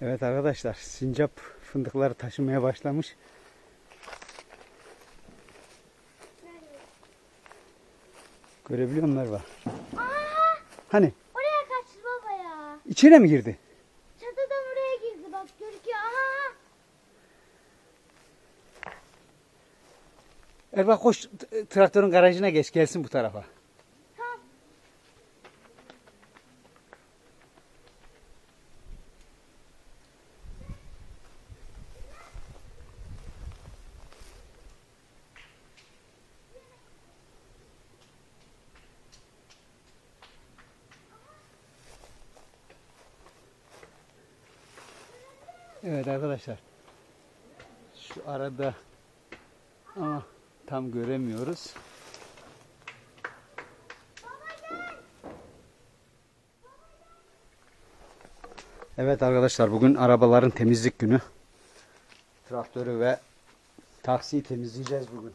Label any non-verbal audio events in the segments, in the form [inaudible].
Evet arkadaşlar sincap fındıkları taşımaya başlamış. Görebiliyor musun Merve? Hani Oraya kaçtı baba ya. içine mi girdi? Çatıdan oraya girdi bak gözüküyor. Aha. Erba koş traktörün garajına geç gelsin bu tarafa. Evet arkadaşlar. Şu arada ama tam göremiyoruz. Evet arkadaşlar bugün arabaların temizlik günü. Traktörü ve taksiyi temizleyeceğiz bugün.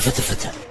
فتى فتى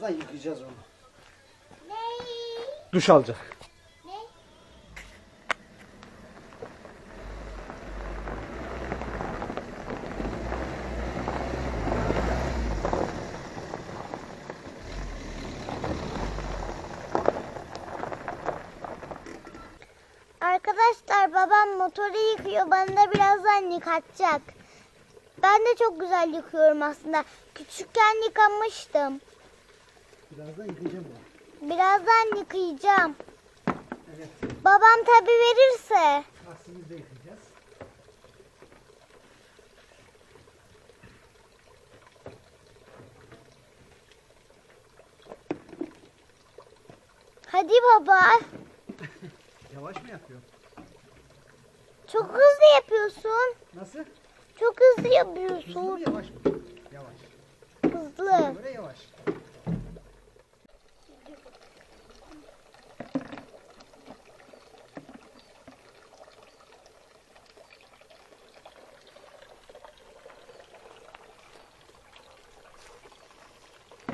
Birazdan yıkayacağız onu. Ne? Duş alacak. Arkadaşlar babam motoru yıkıyor. Bana da birazdan yıkatacak. Ben de çok güzel yıkıyorum aslında. Küçükken yıkamıştım. Birazdan yıkayacağım onu. Birazdan yıkayacağım. Evet. Babam tabi verirse. Aslında da yıkayacağız. Hadi baba. [laughs] Yavaş mı yapıyor? Çok hızlı yapıyorsun. Nasıl? Çok hızlı Hızlı mı yapıyorsun. yavaş mı? Yavaş. Hızlı. Böyle yavaş.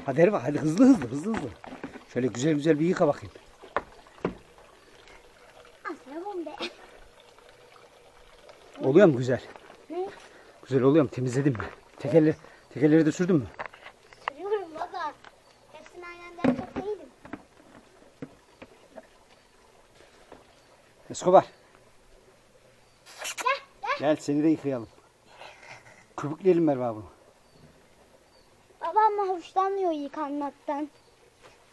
Hadi Erva hadi hızlı hızlı hızlı hızlı. Şöyle güzel güzel bir yıka bakayım. Aslında bombe. Oluyor mu güzel? Ne? Güzel oluyor mu? Temizledin mi? Tekerleri, tekerleri de sürdün mü? Sürüyorum baba. Hepsini aynı anda değilim. Escobar Gel gel. gel seni de yıkayalım. Köpükleyelim Merve bunu. Babam hoşlanmıyor yıkanmaktan.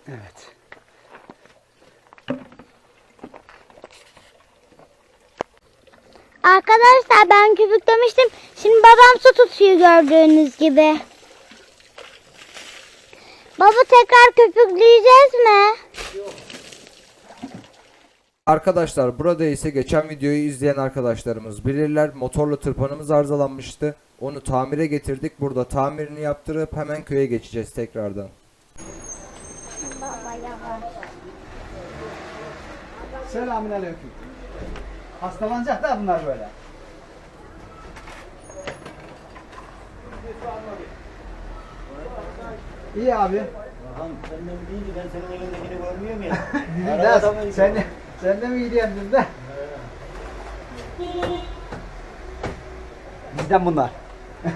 Evet. Arkadaşlar ben köpüklemiştim. Şimdi babam su tutuyor gördüğünüz gibi. Baba tekrar köpükleyeceğiz mi? Arkadaşlar burada ise geçen videoyu izleyen arkadaşlarımız bilirler motorlu tırpanımız arızalanmıştı. Onu tamire getirdik. Burada tamirini yaptırıp hemen köye geçeceğiz tekrardan. Baba yavaş. Selamünaleyküm. Hastalanacak da bunlar böyle. İyi abi. Ağam senden deyince ben senin elindekini görmüyorum ya. Arabada mıydı? sen, sen de mi gidiyorsun de? Bizden bunlar. [laughs]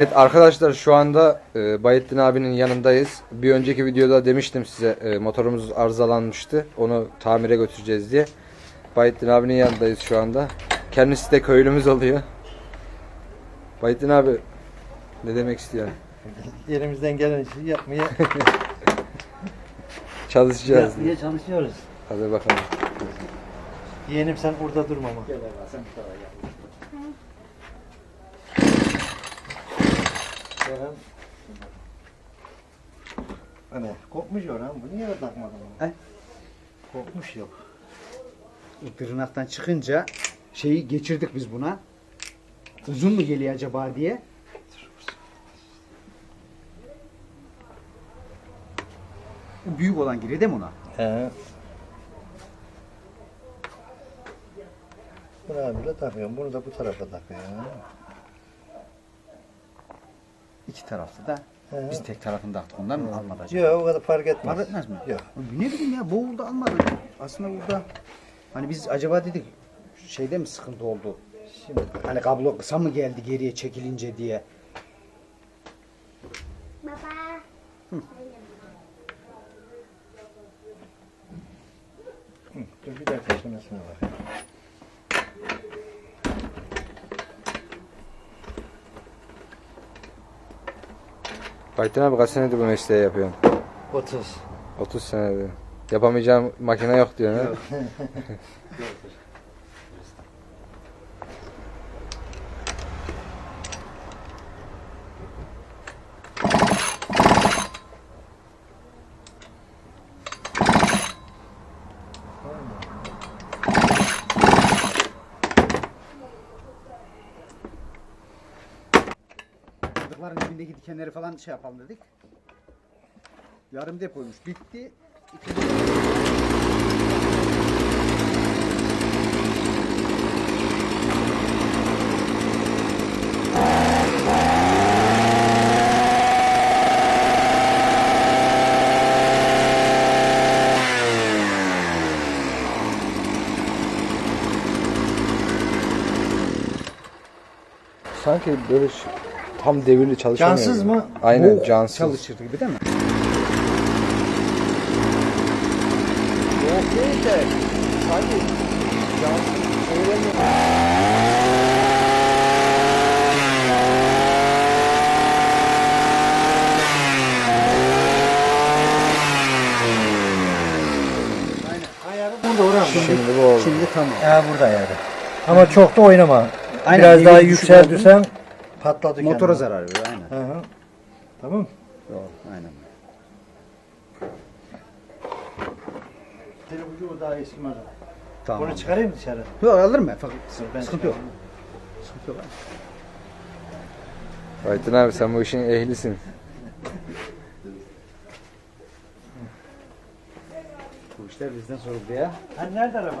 Evet arkadaşlar şu anda e, Bayettin abinin yanındayız. Bir önceki videoda demiştim size e, motorumuz arızalanmıştı. Onu tamire götüreceğiz diye. Bayettin abinin yanındayız şu anda. Kendisi de köylümüz oluyor. Bayettin abi ne demek istiyorsun? [laughs] Elimizden gelen şeyi yapmaya, [laughs] Çalışacağız. yapmaya çalışıyoruz. Hadi bakalım. Yeğenim sen burada durma ama. Kerem. Hani kopmuş ya lan. Bu niye takmadın? He? Kopmuş yok. Tırnaktan çıkınca şeyi geçirdik biz buna. Uzun mu geliyor acaba diye. Büyük olan giriyor değil mi ona? He. Bunu böyle takıyorum. Bunu da bu tarafa takıyorum. İki taraflı da. He. Biz tek tarafını taktık. Ondan mı almadı acaba? Yok o kadar fark etmez. Fark etmez mi? Yok. Ne bileyim ya boğuldu almadı. Aslında burada hani biz acaba dedik şeyde mi sıkıntı oldu? Şimdi Hani kablo kısa mı geldi geriye çekilince diye. Baba. dur bir dakika şurasına bak. Bayettin abi kaç senedir bu mesleği yapıyorsun? 30. 30 senedir. Yapamayacağım makine yok diyor [laughs] Buradaki dikenleri falan şey yapalım dedik. Yarım depoymuş. Bitti. İkinci... Sanki böyle şey- tam devirli çalışamıyor. Cansız mı? Aynen Bu cansız. Çalışır gibi değil mi? Yok değil de sanki cansız söylemiyor. Şimdi bu oldu. Şimdi tamam. Ha burada ayarı. Ama çok da oynama. Aynen, Biraz bir daha düşük yükseltirsen patladı Motora kendine. zarar veriyor aynen. Hı hı. Tamam. Doğru, aynen. Telefonu daha eski model. Tamam. Bunu çıkarayım mı dışarı? Yok alırım ben. Fakat Ben sıkıntı yok. çıkarayım. Sıkıntı yok. Baytın abi sen bu işin ehlisin. Bu işler bizden soruldu ya. Ha nerede araba?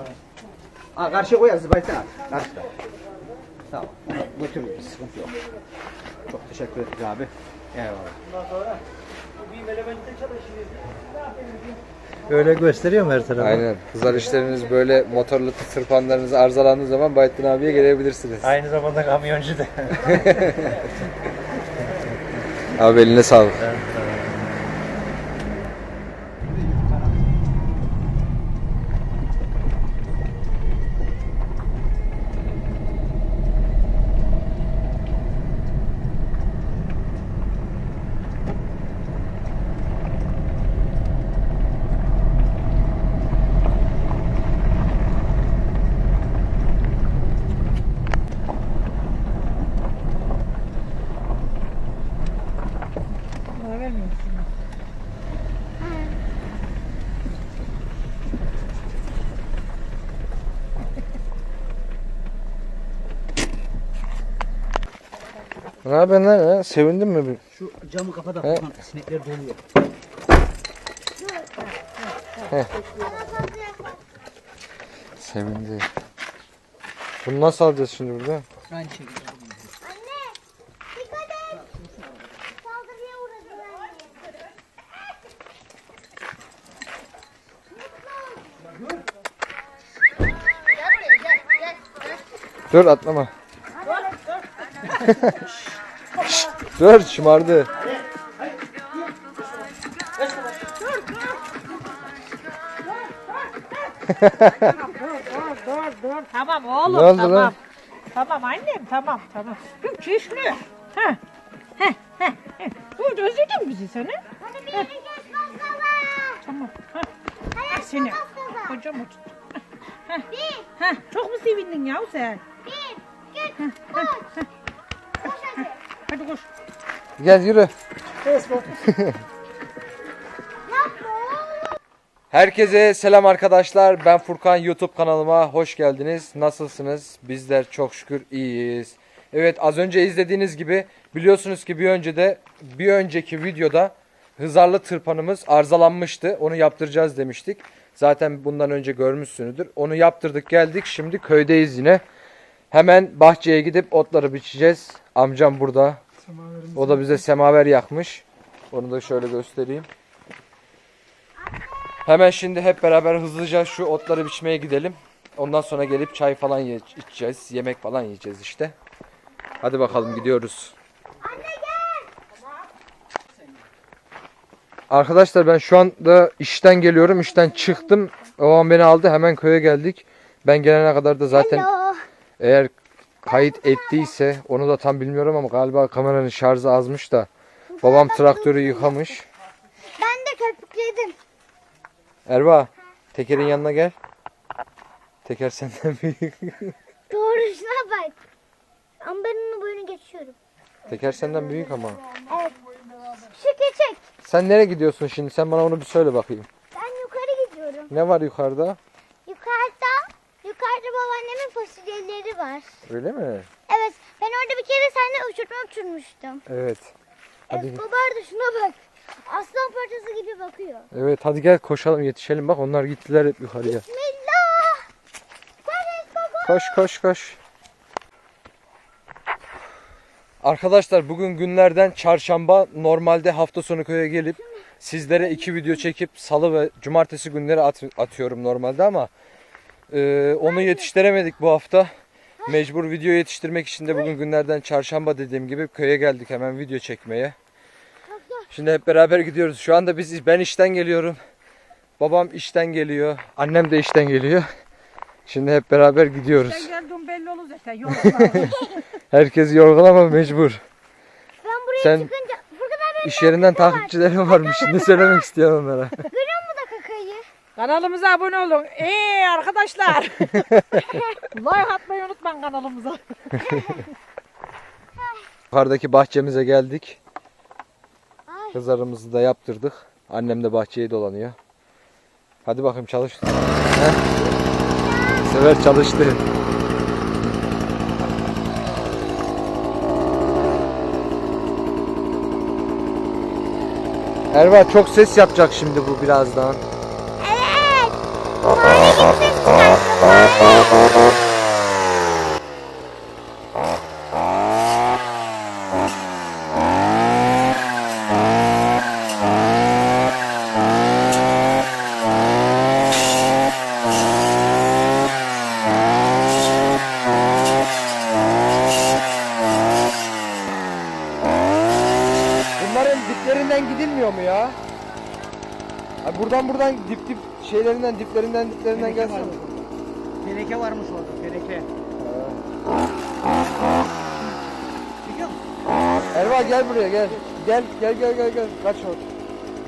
Aa, karşıya koyarız Baytan abi. Karşıda. Tamam. Götürürüz. Sıkıntı yok. Çok teşekkür ettik abi. Eyvallah. Bundan sonra bu elementte. Öyle gösteriyor mu her tarafa? Aynen. Kızar işleriniz böyle motorlu tırpanlarınız arızalandığı zaman Baytın abiye gelebilirsiniz. Aynı zamanda kamyoncu da. [laughs] Abi eline sağlık. Ne yapıyorsun lan? ha? Sevindin mi? bir? Şu camı. He. Furkan, Sinekler doluyor. Sevindi. Bunu nasıl alacağız şimdi burada? Aynı şekilde. Anne dikkat et. Saldırıya uğradı bence. Dur atlama. Şşt, [laughs] Dur [laughs] şımardı. Dur dur tamam oğlum Ne oldu tamam. lan? Tamam annem tamam tamam. Dur çişli. Heh. Heh. Heh. heh. Dur özledin bizi seni. Hadi bir yere geç bakalım. Tamam. Heh. Hayır Seni. Kocam tut. Bir, Heh. Çok mu sevindin ya sen? bir, git, koş. Koş hadi. Hadi koş. Gel yürü. [laughs] Herkese selam arkadaşlar. Ben Furkan YouTube kanalıma hoş geldiniz. Nasılsınız? Bizler çok şükür iyiyiz. Evet az önce izlediğiniz gibi biliyorsunuz ki bir önce de bir önceki videoda hızarlı tırpanımız arızalanmıştı. Onu yaptıracağız demiştik. Zaten bundan önce görmüşsünüzdür. Onu yaptırdık geldik. Şimdi köydeyiz yine. Hemen bahçeye gidip otları biçeceğiz. Amcam burada. O da bize semaver yakmış. Onu da şöyle göstereyim. Hemen şimdi hep beraber hızlıca şu otları biçmeye gidelim. Ondan sonra gelip çay falan ye- içeceğiz. Yemek falan yiyeceğiz işte. Hadi bakalım gidiyoruz. Arkadaşlar ben şu anda işten geliyorum. İşten çıktım. O an beni aldı. Hemen köye geldik. Ben gelene kadar da zaten Hello. eğer kayıt ettiyse onu da tam bilmiyorum ama galiba kameranın şarjı azmış da babam traktörü yıkamış. Ben de köpükledim. Erva tekerin yanına gel. Teker senden [laughs] büyük. Doğrusuna bak. Ama ben onun boyunu geçiyorum. Teker senden büyük ama. Evet. Şu küçük. Sen nereye gidiyorsun şimdi? Sen bana onu bir söyle bakayım. Ben yukarı gidiyorum. Ne var yukarıda? Fasulyeleri var. Öyle mi? Evet, ben orada bir kere seninle uçurtma uçurmuştum. Evet. Hadi. Evet, baba da şuna bak. Aslan parçası gibi bakıyor. Evet hadi gel koşalım yetişelim. Bak onlar gittiler hep yukarıya. Bismillah. Koş koş koş. Arkadaşlar bugün günlerden çarşamba normalde hafta sonu köye gelip sizlere iki video çekip salı ve cumartesi günleri at- atıyorum normalde ama e, onu yetiştiremedik bu hafta. Mecbur video yetiştirmek için de bugün günlerden çarşamba dediğim gibi köye geldik hemen video çekmeye. Şimdi hep beraber gidiyoruz. Şu anda biz ben işten geliyorum. Babam işten geliyor. Annem de işten geliyor. Şimdi hep beraber gidiyoruz. Sen geldin belli olur zaten. [laughs] Herkes yorgun ama mecbur. Ben buraya Sen çıkınca iş yerinden takipçilerim varmış. Ne söylemek istiyorum onlara. [laughs] [laughs] görüyor musun da kakayı? Kanalımıza abone olun. Eee arkadaşlar. [laughs] like atmayı unutmayın kanalımıza. Yukarıdaki bahçemize geldik. Ay. Kızlarımızı da yaptırdık. Annem de bahçeyi dolanıyor. Hadi bakayım çalış. Heh. Sefer çalıştı. Erva çok ses yapacak şimdi bu birazdan. Evet. Fare gibi ses çıkarttı. Fare. Bunların diplerinden gidilmiyor mu ya? Abi buradan buradan dip şeylerinden diplerinden diplerinden gelsene. Teneke varmış orada teneke. Biliyor musun? Erva gel buraya gel. Gel gel gel gel gel. Kaç or.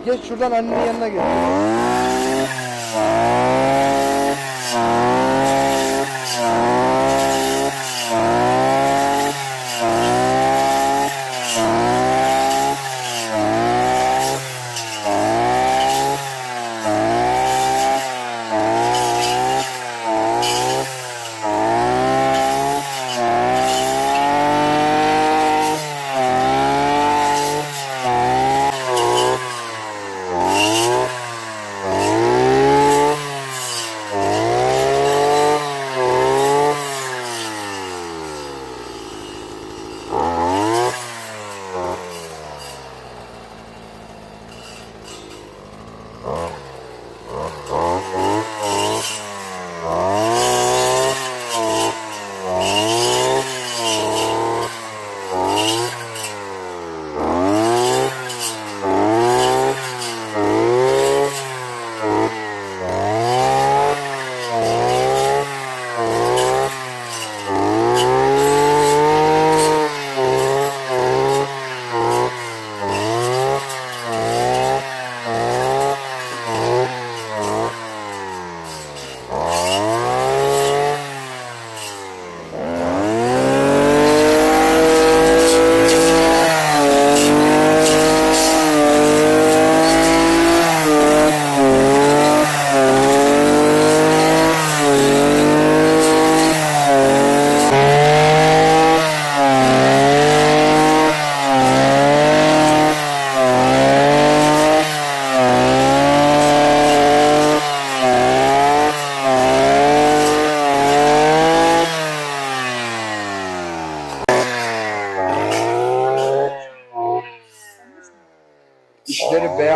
Geç şuradan annenin yanına geç.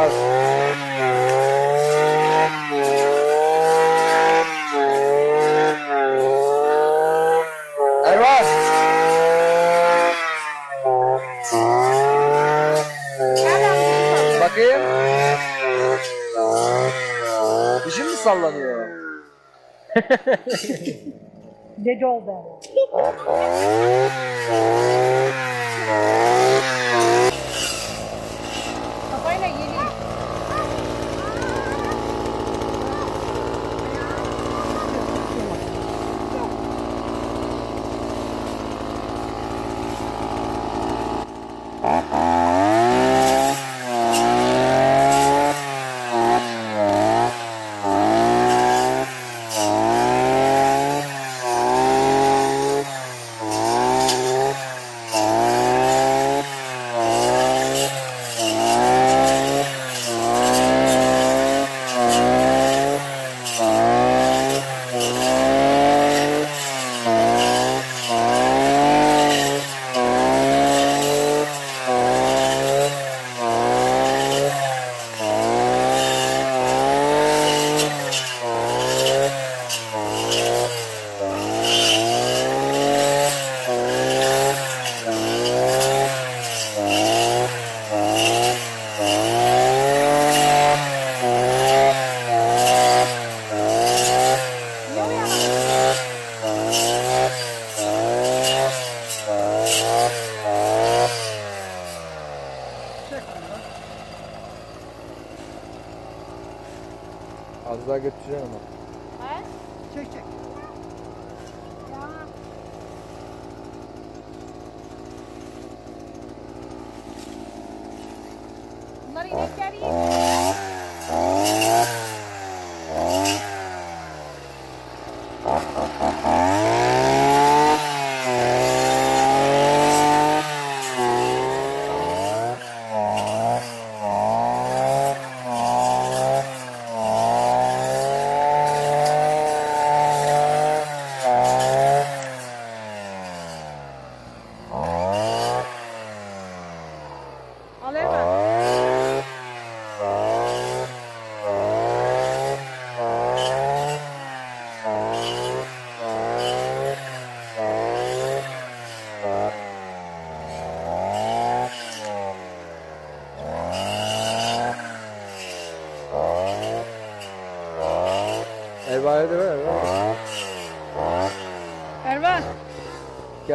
Beyaz. Erva. Bakayım. Dişin mi sallanıyor? Dede oldu. [laughs]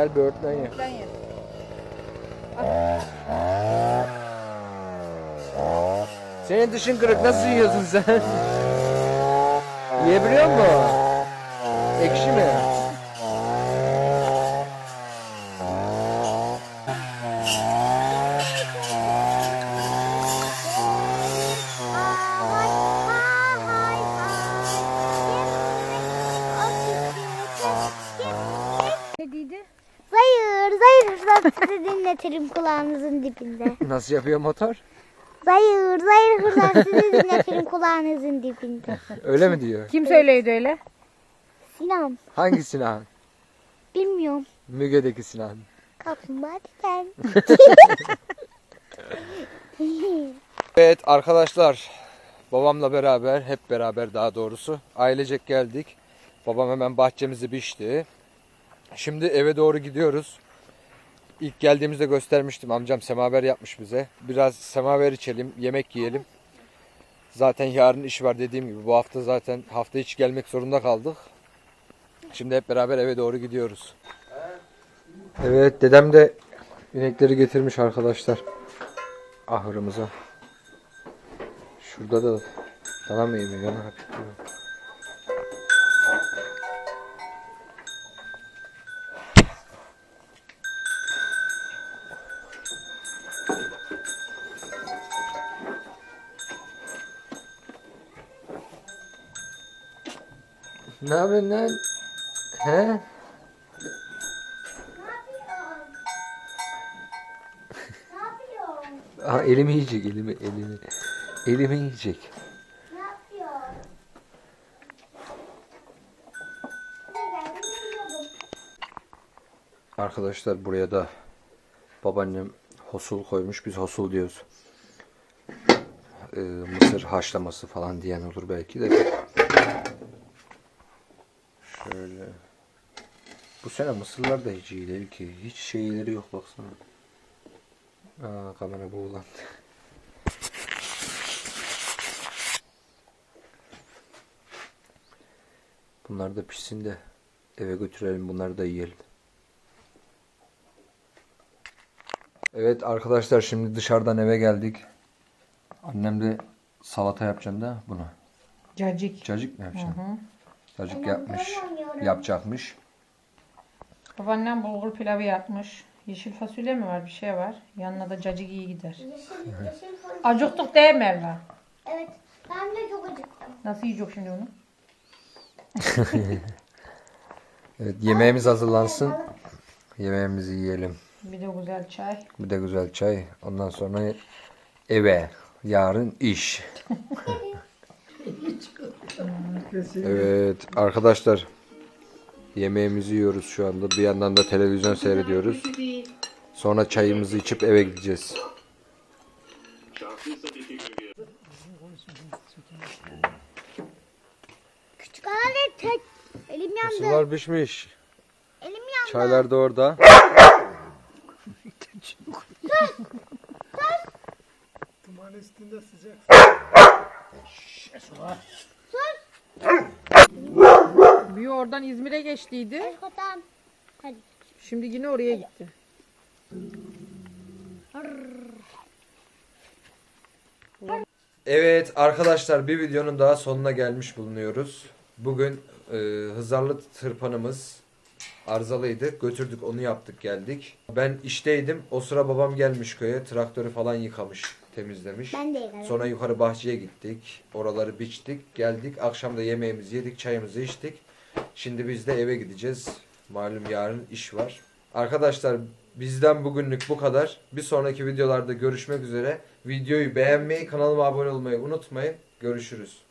Gel ye. Ben ye. Senin dışın kırık nasıl yiyorsun sen? [laughs] Yiyebiliyor musun? Ekşi mi? Hay hay Ne dedi? Zayır, zayır hırsat sizi dinletirim kulağınızın dibinde. [laughs] Nasıl yapıyor motor? Zayır, zayır hırsat sizi dinletirim kulağınızın dibinde. Öyle mi diyor? Kim söyleydi öyle? Sinan, Hangi Sinan? bilmiyorum. Müge'deki Sinan. Kaplumbağa sen. [laughs] Evet arkadaşlar babamla beraber hep beraber daha doğrusu ailecek geldik. Babam hemen bahçemizi biçti. Şimdi eve doğru gidiyoruz. İlk geldiğimizde göstermiştim amcam semaver yapmış bize. Biraz semaver içelim, yemek yiyelim. Zaten yarın iş var dediğim gibi. Bu hafta zaten hafta içi gelmek zorunda kaldık. Şimdi hep beraber eve doğru gidiyoruz. Evet dedem de inekleri getirmiş arkadaşlar ahırımıza. Şurada da dana mı yemiyor? Ne lan? He? [laughs] Aa, elimi yiyecek elimi elimi. Elimi yiyecek. Arkadaşlar buraya da babaannem hosul koymuş. Biz hosul diyoruz. Ee, mısır haşlaması falan diyen olur belki de. Şöyle. Bu sene mısırlar da hiç iyi değil ki. Hiç şeyleri yok baksana. Aa kamera boğulandı. Bunlar da pişsin de eve götürelim bunları da yiyelim. Evet arkadaşlar şimdi dışarıdan eve geldik. Annem de salata yapacaksın da bunu. Cacık. Cacık mı yapacaksın? Cacık Ben yapmış. Yapacakmış. Babaannem bulgur pilavı yapmış. Yeşil fasulye mi var bir şey var. Yanına da cacık iyi gider. Yeşil, yeşil. Acıktık değil mi Erva? Evet, ben de çok acıktım. Nasıl yiyecek şimdi onu? [laughs] Evet yemeğimiz hazırlansın. Yemeğimizi yiyelim. Bir de güzel çay. Bir de güzel çay. Ondan sonra eve. Yarın iş. evet arkadaşlar. Yemeğimizi yiyoruz şu anda. Bir yandan da televizyon seyrediyoruz. Sonra çayımızı içip eve gideceğiz. Küçük alet tek. Elim yandı. Sular pişmiş. Elim yandı. Çaylar da orada. Bir oradan İzmir'e geçtiydi. Kotam. Hadi. Şimdi yine oraya gitti. Evet arkadaşlar bir videonun daha sonuna gelmiş bulunuyoruz. Bugün e, hızarlı tırpanımız arızalıydı. Götürdük onu yaptık geldik. Ben işteydim. O sıra babam gelmiş köye. Traktörü falan yıkamış, temizlemiş. Ben de. Sonra yukarı bahçeye gittik. Oraları biçtik. Geldik. Akşam da yemeğimizi yedik. Çayımızı içtik. Şimdi biz de eve gideceğiz. Malum yarın iş var. Arkadaşlar bizden bugünlük bu kadar. Bir sonraki videolarda görüşmek üzere. Videoyu beğenmeyi, kanalıma abone olmayı unutmayın. Görüşürüz.